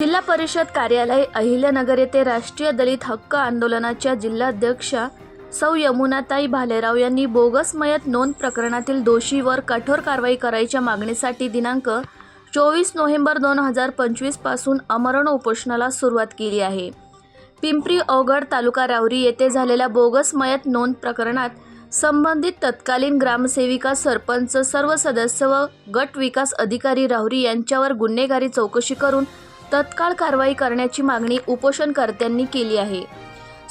जिल्हा परिषद कार्यालय अहिल्यानगर येथे राष्ट्रीय दलित हक्क आंदोलनाच्या जिल्हाध्यक्षा सौ यमुनाताई भालेराव यांनी बोगस मयत नोंद प्रकरणातील दोषीवर कठोर कारवाई करायच्या मागणीसाठी दिनांक चोवीस नोव्हेंबर दोन हजार पंचवीसपासून अमरण उपोषणाला सुरुवात केली आहे. पिंपरी अवघड तालुका रावरी येथे झालेल्या बोगस मयत नोंद प्रकरणात संबंधित तत्कालीन ग्रामसेविका सरपंच सर्व सदस्य व गट विकास अधिकारी राहुरी यांच्यावर गुन्हेगारी चौकशी करून तत्काळ कारवाई करण्याची मागणी उपोषणकर्त्यांनी केली आहे.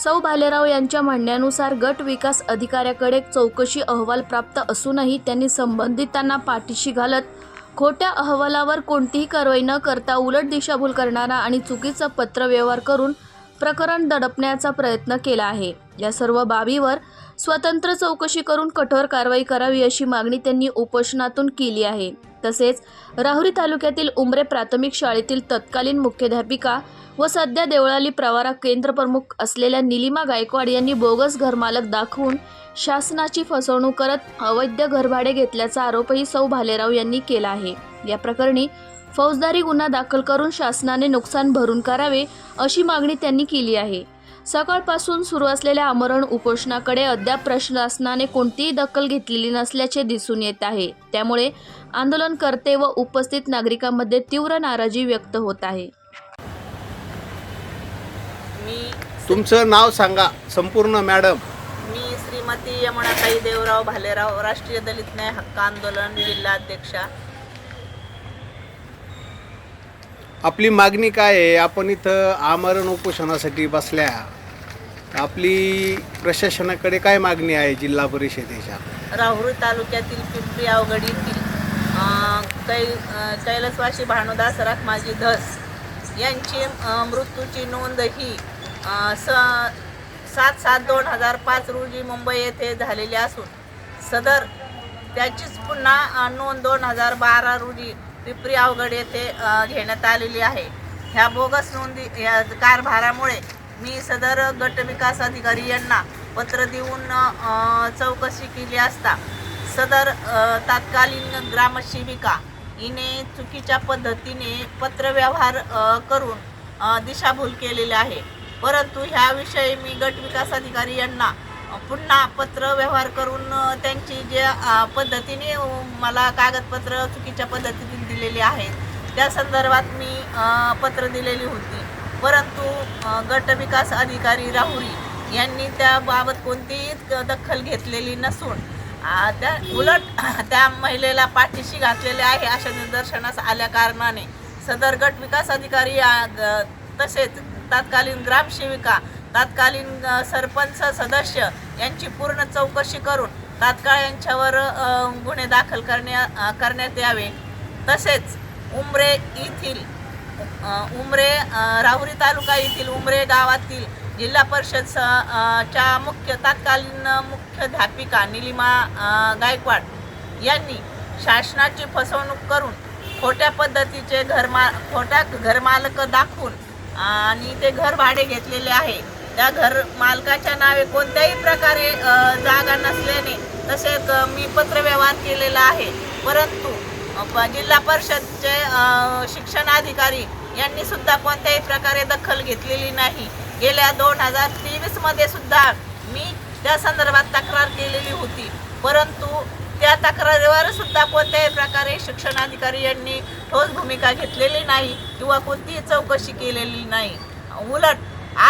सौ भालेराव यांच्या म्हणण्यानुसार गट विकास अधिकाऱ्याकडे चौकशी अहवाल प्राप्त असूनही त्यांनी संबंधितांना पाठीशी घालत खोट्या अहवालावर कोणतीही कारवाई न करता उलट दिशाभूल करणारा आणि चुकीचा पत्रव्यवहार करून प्रकरण दडपण्याचा प्रयत्न केला आहे. या सर्व बाबीवर स्वतंत्र चौकशी करून कठोर कारवाई करावी अशी मागणी त्यांनी उपोषणातून केली आहे. तसेच राहुरी तालुक्यातील उमरे प्राथमिक शाळेतील तत्कालीन मुख्याध्यापिका व सध्या देवळाली प्रवारा केंद्र प्रमुख असलेल्या निलिमा गायकवाड यांनी बोगस घरमालक दाखवून शासनाची फसवणूक करत अवैध घरभाडे घेतल्याचा आरोपही सौ भालेराव यांनी केला आहे. या प्रकरणी फौजदारी गुन्हा दाखल करून शासनाने नुकसान भरून करावे अशी मागणी त्यांनी केली आहे. सकाळपासून सुरू असलेल्या आमरण उपोषणाकडे अद्याप प्रशासनाने कोणतीही दखल घेतलेली नसल्याचे दिसून येत आहे. त्यामुळे आंदोलनकर्ते व उपस्थित नागरिकांमध्ये तीव्र नाराजी व्यक्त होत आहे. मी तुमचं नाव सांगा संपूर्ण मॅडम. मी श्रीमती यमुनाताई देवराव भालेराव राष्ट्रीय दलित न्याय हक्क आंदोलन जिल्हा अध्यक्षा आपली मागणी काय आहे? आपण इथं आमरण उपोषणासाठी बसल्या. आपली प्रशासनाकडे काय मागणी आहे जिल्हा परिषदेच्या? राहुरी तालुक्यातील पिंपरी अवघड येथील कै कैलासवासी भानुदास रखमाजी धस. यांची मृत्यूची नोंद ही स सात सात दोन हजार पाच रोजी मुंबई येथे झालेली असून सदर त्याचीच पुन्हा नोंद दोन हजार बारा रोजी पिपरी अवघड येथे घेण्यात आलेली आहे. ह्या बोगस नोंदी या कारभारामुळे मी सदर गट विकास अधिकारी यांना पत्र देऊन चौकशी केली असता सदर तात्कालीन ग्रामसेविका हिने चुकीच्या पद्धतीने पत्रव्यवहार करून दिशाभूल केलेले आहे. परंतु ह्याविषयी मी गट विकास अधिकारी यांना पुन्हा पत्र व्यवहार करून त्यांची जे पद्धतीने मला कागदपत्र चुकीच्या पद्धतीने दिलेली आहेत त्या संदर्भात मी पत्र दिलेली होती. परंतु गटविकास गट विकास अधिकारी राहुरी यांनी त्याबाबत कोणतीही दखल घेतलेली नसून त्या उलट त्या महिलेला पाठीशी घातलेले आहे अशा निदर्शनास आल्या कारणाने. सदर गट विकास अधिकारी ग- तसेच तत्कालीन ग्रामसेविका तत्कालीन सरपंच सदस्य यांची पूर्ण चौकशी करून तात्काळ यांच्यावर गुन्हे दाखल करण्या करण्यात यावे. तसेच उमरे येथील उमरे राहुरी तालुका येथील उमरे गावातील जिल्हा परिषद स- च्या मुख्य तत्कालीन मुख्याध्यापिका निलिमा गायकवाड यांनी शासनाची फसवणूक करून खोट्या पद्धतीचे घरमा खोट्या घरमालक दाखवून आणि ते घर भाडे घेतलेले आहे. त्या घर मालकाच्या नावे कोणत्याही प्रकारे जागा नसल्याने तसेच मी पत्रव्यवहार केलेला आहे. परंतु जिल्हा परिषदचे शिक्षणाधिकारी यांनी सुद्धा कोणत्याही प्रकारे दखल घेतलेली नाही. गेल्या दोन हजार तेवीसमध्ये सुद्धा मी त्या संदर्भात तक्रार केलेली होती. परंतु त्या तक्रारीवर सुद्धा कोणत्याही प्रकारे शिक्षणाधिकारी यांनी ठोस भूमिका घेतलेली नाही किंवा कोणतीही चौकशी केलेली नाही. उलट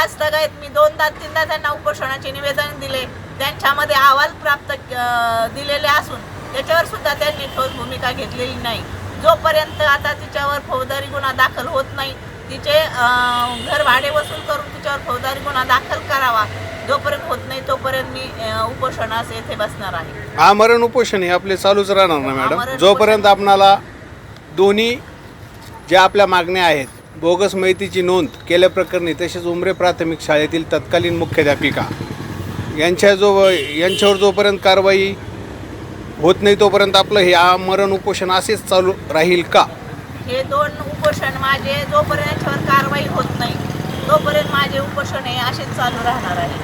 आज तगायत मी दोनदा तीनदा त्यांना उपोषणाचे निवेदन दिले. त्यांच्यामध्ये अहवाल प्राप्त दिलेले असून त्याच्यावर सुद्धा त्यांनी ठोस भूमिका घेतलेली नाही. जोपर्यंत आता तिच्यावर फौजदारी गुन्हा दाखल होत नाही तिचे घर भाडे वसूल करून तिच्यावर फौजदारी गुन्हा दाखल करावा जोपर्यंत होत नाही तोपर्यंत मी उपोषणास येथे बसणार आहे. आमरण उपोषण हे आपले चालूच राहणार ना मॅडम? आमरण जोपर्यंत आपणाला दोन्ही ज्या आपल्या मागण्या आहेत बोगस माहितीची नोंद केल्याप्रकरणी तसेच उमरे प्राथमिक शाळेतील तत्कालीन मुख्याध्यापिका यांच्या जो यांच्यावर जोपर्यंत कारवाई होत नाही तोपर्यंत आपलं हे आमरण उपोषण असेच चालू राहील का? हे दोन उपोषण माझे जोपर्यंत याच्यावर कारवाई होत नाही तोपर्यंत माझे उपोषण हे असेच चालू राहणार आहे.